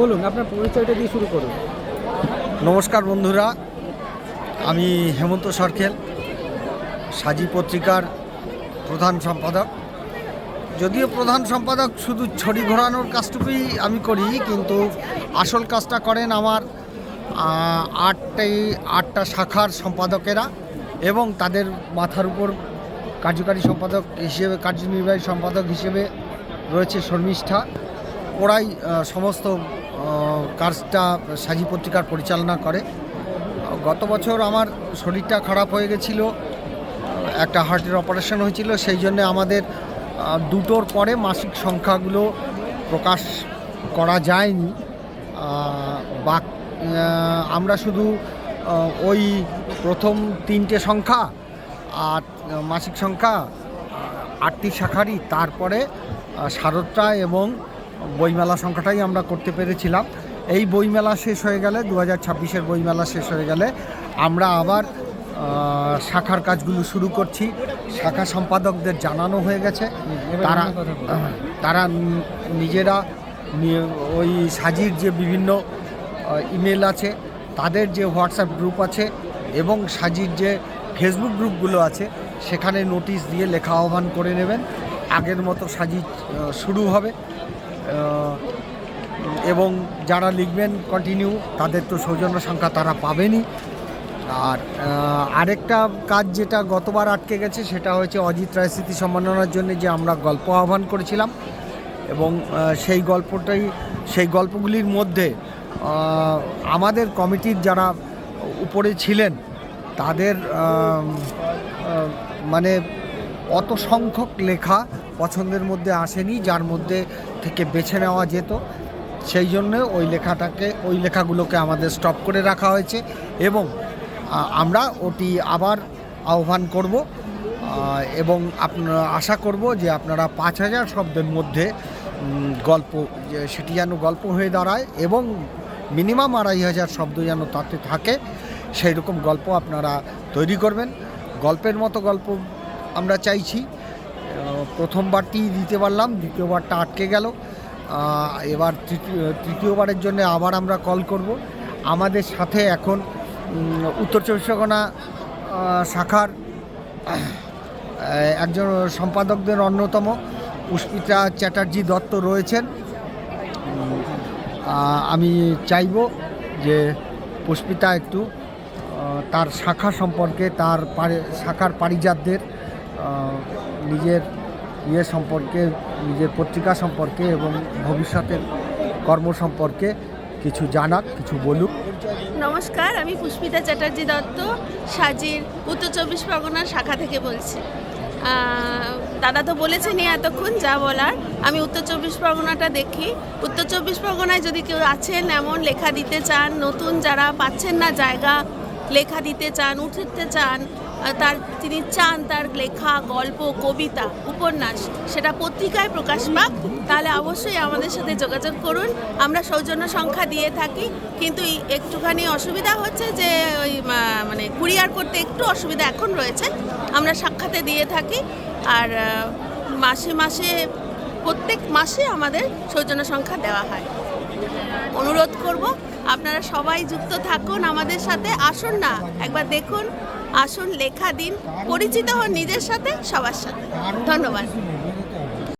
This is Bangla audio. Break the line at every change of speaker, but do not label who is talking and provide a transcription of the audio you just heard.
বলুন, আপনার পরিচয়টা দিয়ে শুরু করুন।
নমস্কার বন্ধুরা, আমি হেমন্ত সরকেল সাজি পত্রিকার প্রধান সম্পাদক। যদিও প্রধান সম্পাদক শুধু ছড়ি ঘোরানোর কাজটুকুই আমি করি, কিন্তু আসল কাজটা করেন আমার আটটাই, আটটা শাখার সম্পাদকেরা এবং তাদের মাথার উপর কার্যকারী সম্পাদক হিসেবে, কার্যনির্বাহী সম্পাদক হিসেবে রয়েছে শর্মিষ্ঠা। ওরাই সমস্ত কাজটা সাজি পত্রিকার পরিচালনা করে। গত বছর আমার শরীরটা খারাপ হয়ে গেছিল একটা হার্টের অপারেশন হয়েছিল সেই জন্য আমাদের দুটোর পরে মাসিক সংখ্যাগুলো প্রকাশ করা যায়নি। বা আমরা শুধু ওই প্রথম তিনটে সংখ্যা আর মাসিক সংখ্যা আটটি শাখারই তারপরে আহ, শারদটা এবং বইমেলা সংখ্যাটাই আমরা করতে পেরেছিলাম। এই বইমেলা শেষ হয়ে গেলে দু হাজার ছাব্বিশের বইমেলা শেষ হয়ে গেলে আমরা আবার শাখার কাজগুলো শুরু করছি। শাখা সম্পাদকদের জানানো হয়ে গেছে। তারা। তারা নিজেরা ওই সাজির যে বিভিন্ন ইমেল আছে তাদের যে হোয়াটসঅ্যাপ গ্রুপ আছে এবং সাজির যে ফেসবুক গ্রুপগুলো আছে সেখানে নোটিশ দিয়ে লেখা আহ্বান করে নেবেন। আগের মতো সাজি শুরু হবে। এবং যারা লিখবেন কন্টিনিউ তাদের তো সৌজন্য সংখ্যা তারা পাবেনই। আর আরেকটা কাজ যেটা গতবার আটকে গেছে, সেটা হয়েছে অজিত রায় স্মৃতি সম্মাননার জন্য যে আমরা গল্প আহ্বান করেছিলাম। এবং সেই গল্পটাই, সেই গল্পগুলির মধ্যে আমাদের কমিটির যারা উপরে ছিলেন, তাদের মানে অত সংখ্যক লেখা পছন্দের মধ্যে আসেনি, যার মধ্যে থেকে বেছে নেওয়া যেত। সেই জন্য ওই লেখাটাকে, ওই লেখাগুলোকে আমাদের স্টপ করে রাখা হয়েছে এবং আমরা ওটি আবার আহ্বান করব এবং আপনারা আশা করব যে আপনারা পাঁচ হাজার শব্দের মধ্যে গল্প সেটি যেন গল্প হয়ে দাঁড়ায় এবং মিনিমাম আড়াই হাজার শব্দ যেন তাতে থাকে সেই রকম গল্প আপনারা তৈরি করবেন। গল্পের মতো গল্প আমরা চাইছি। প্রথমবারটি দিতে পারলাম, দ্বিতীয়বারটা আটকে গেল। এবার তৃতীয় তৃতীয়বারের জন্য আবার আমরা কল করব। আমাদের সাথে এখন উত্তর চব্বিশ পরগনা শাখার একজন সম্পাদকদের অন্যতম পুষ্পিতা চ্যাটার্জি দত্ত রয়েছেন। আমি চাইব যে পুষ্পিতা একটু তার শাখা সম্পর্কে, তার শাখার পারিজাতদের নিজের ইয়ে সম্পর্কে, নিজের পত্রিকা সম্পর্কে এবং ভবিষ্যতের কর্ম সম্পর্কে কিছু জানাক, কিছু বলুক।
নমস্কার, আমি পুষ্পিতা চ্যাটার্জি দত্ত, সাজির উত্তর চব্বিশ পরগনার শাখা থেকে বলছি। দাদা তো বলেছেনই এতক্ষণ যা বলার। আমি উত্তর চব্বিশ পরগনাটা দেখি। উত্তর চব্বিশ পরগনায় যদি কেউ আছেন, এমন লেখা দিতে চান, নতুন যারা পাচ্ছেন না জায়গা লেখা দিতে চান, উঠতে চান তার, তিনি চান তার লেখা, গল্প, কবিতা, উপন্যাস, সেটা পত্রিকায় প্রকাশ পাক। তাহলে অবশ্যই আমাদের সাথে যোগাযোগ করুন। আমরা সৌজন্য সংখ্যা দিয়ে থাকি, কিন্তু একটুখানি অসুবিধা হচ্ছে যে ওই মানে কুরিয়ার করতে একটু অসুবিধা এখন রয়েছে। আমরা সাক্ষাতে দিয়ে থাকি, আর মাসে মাসে, প্রত্যেক মাসে আমাদের সৌজন্য সংখ্যা দেওয়া হয়। অনুরোধ করব আপনারা সবাই যুক্ত থাকুন আমাদের সাথে, আসুন না। একবার দেখুন, আসুন, লেখা দিন, পরিচিত হন নিজের সাথে, সবার সাথে। ধন্যবাদ।